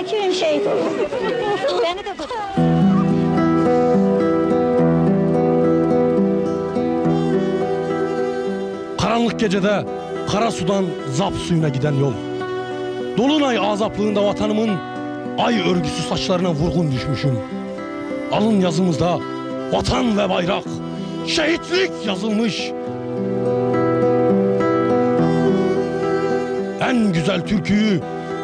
Akif'im şehit oldu. Beni de. Karanlık gecede kara sudan zap suyuna giden yol. Dolunay azaplığında vatanımın ay örgüsü saçlarına vurgun düşmüşüm. Alın yazımızda vatan ve bayrak, şehitlik yazılmış. En güzel türküyü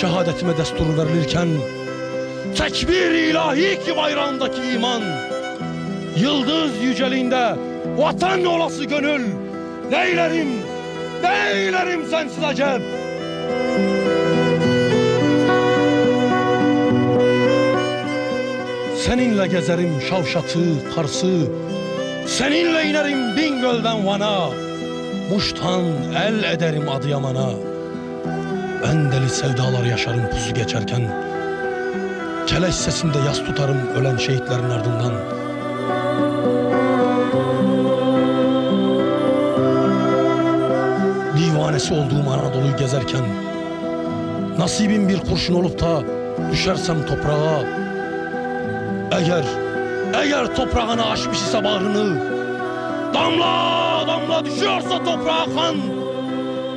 şehadetime destur verilirken Tekbir ilahi ki bayrağındaki iman Yıldız yüceliğinde vatan olası gönül Neylerim, neylerim sensiz acep Seninle gezerim Şavşat'ı, Kars'ı Seninle inerim Bingöl'den Van'a Muş'tan el ederim Adıyaman'a Ben deli sevdalar yaşarım pusu geçerken. Keleş sesinde yas tutarım ölen şehitlerin ardından. Divanesi olduğum Anadolu'yu gezerken Nasibim bir kurşun olup da düşersem toprağa Eğer, eğer toprağına aşmış ise bağrını Damla damla düşüyorsa toprağa kan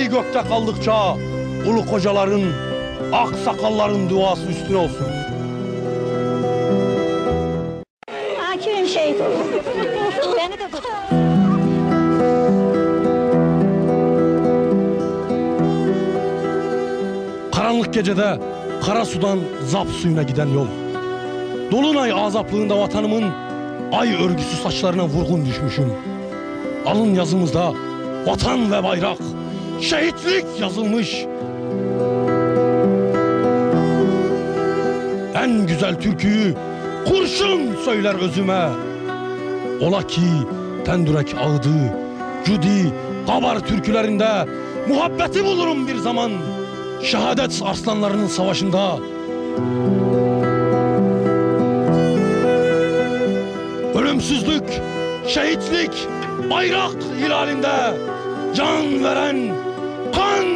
Ay gökte kaldıkça ulu kocaların, ak sakalların duası üstüne olsun. Akif'im şehit oldu. Beni de. Karanlık gecede kara sudan zap suyuna giden yol. Dolunay azaplığında vatanımın ay örgüsü saçlarına vurgun düşmüşüm. Alın yazımızda vatan ve bayrak, şehitlik yazılmış. En güzel türküyü kurşun söyler özüme. Ola ki tendürek ağdı, cudi, kabar türkülerinde muhabbeti bulurum bir zaman. Şehadet arslanlarının savaşında. Ölümsüzlük, şehitlik, bayrak hilalinde can veren,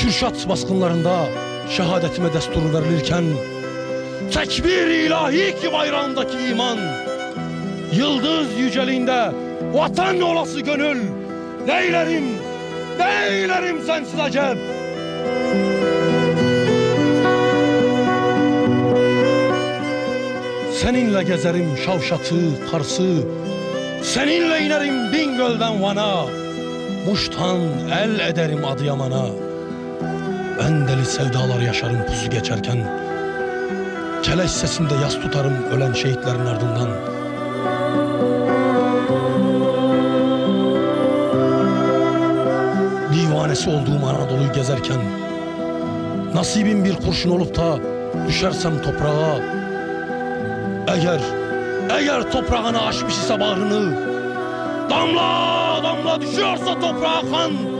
Kürşat baskınlarında şehadetime destur verilirken Tekbir ilahi ki bayrağındaki iman Yıldız yüceliğinde vatan olası gönül Neylerim, neylerim sensiz acep Seninle gezerim Şavşat'ı, Kars'ı Seninle inerim Bingöl'den Van'a Muş'tan el ederim Adıyaman'a Ben deli sevdalar yaşarım pusu geçerken. Keleş sesinde yas tutarım ölen şehitlerin ardından. Divanesi olduğum Anadolu'yu gezerken Nasibim bir kurşun olup da düşersem toprağa Eğer, eğer toprağına aşmış ise bağrını Damla damla düşüyorsa toprağa kan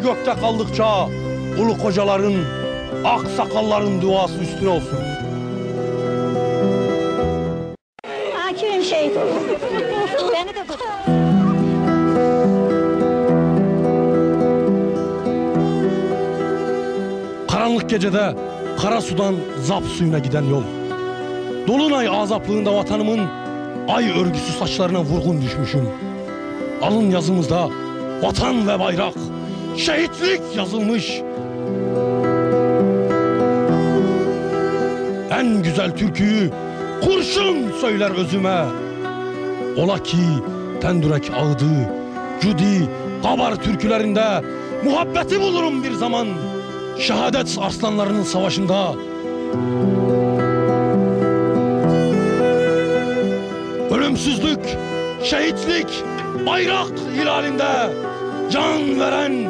gökte kaldıkça Ulu kocaların Aksakalların duası üstüne olsun Akif'im şehit oldu. Beni de tut. Karanlık gecede kara sudan zap suyuna giden yol. Dolunay azaplığında vatanımın ay örgüsü saçlarına vurgun düşmüşüm. Alın yazımızda vatan ve bayrak, şehitlik yazılmış. En güzel türküyü kurşun söyler özüme. Ola ki tendürek ağdı, cudi, kabar türkülerinde muhabbeti bulurum bir zaman. Şehadet arslanlarının savaşında. Ölümsüzlük, şehitlik, bayrak hilalinde can veren,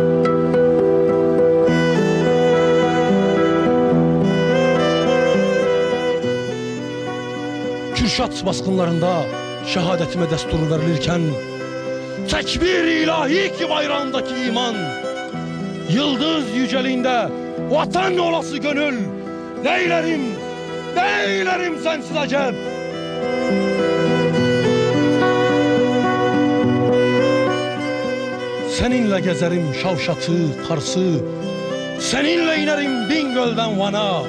Kürşat baskınlarında şehadetime destur verilirken Tekbir ilahi ki bayrağındaki iman Yıldız yüceliğinde vatan olası gönül Neylerim, neylerim sensiz acep Seninle gezerim Şavşat'ı, Kars'ı Seninle inerim Bingöl'den Van'a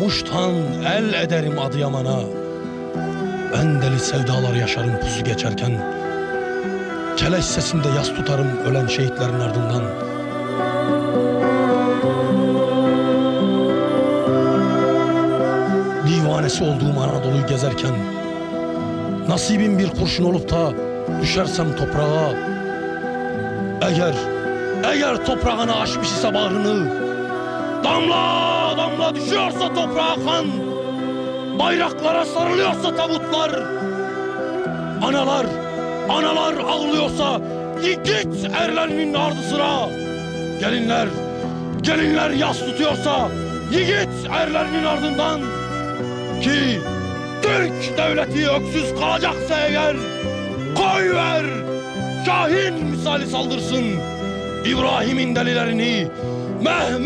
Muş'tan el ederim Adıyaman'a Deli sevdalar yaşarım pusu geçerken. Keleş sesinde yas tutarım ölen şehitlerin ardından. Divanesi olduğum Anadolu'yu gezerken Nasibim bir kurşun olup da düşersem toprağa Eğer, eğer toprağına aşmış ise bağrını Damla damla düşüyorsa toprağa kan Bayraklara sarılıyorsa tabutlar Analar, analar ağlıyorsa Yiğit erlerinin ardı sıra Gelinler, gelinler yas tutuyorsa Yiğit erlerinin ardından Ki Türk devleti öksüz kalacaksa eğer Koy ver Şahin misali saldırsın. İbrahim'in delilerini Mehmet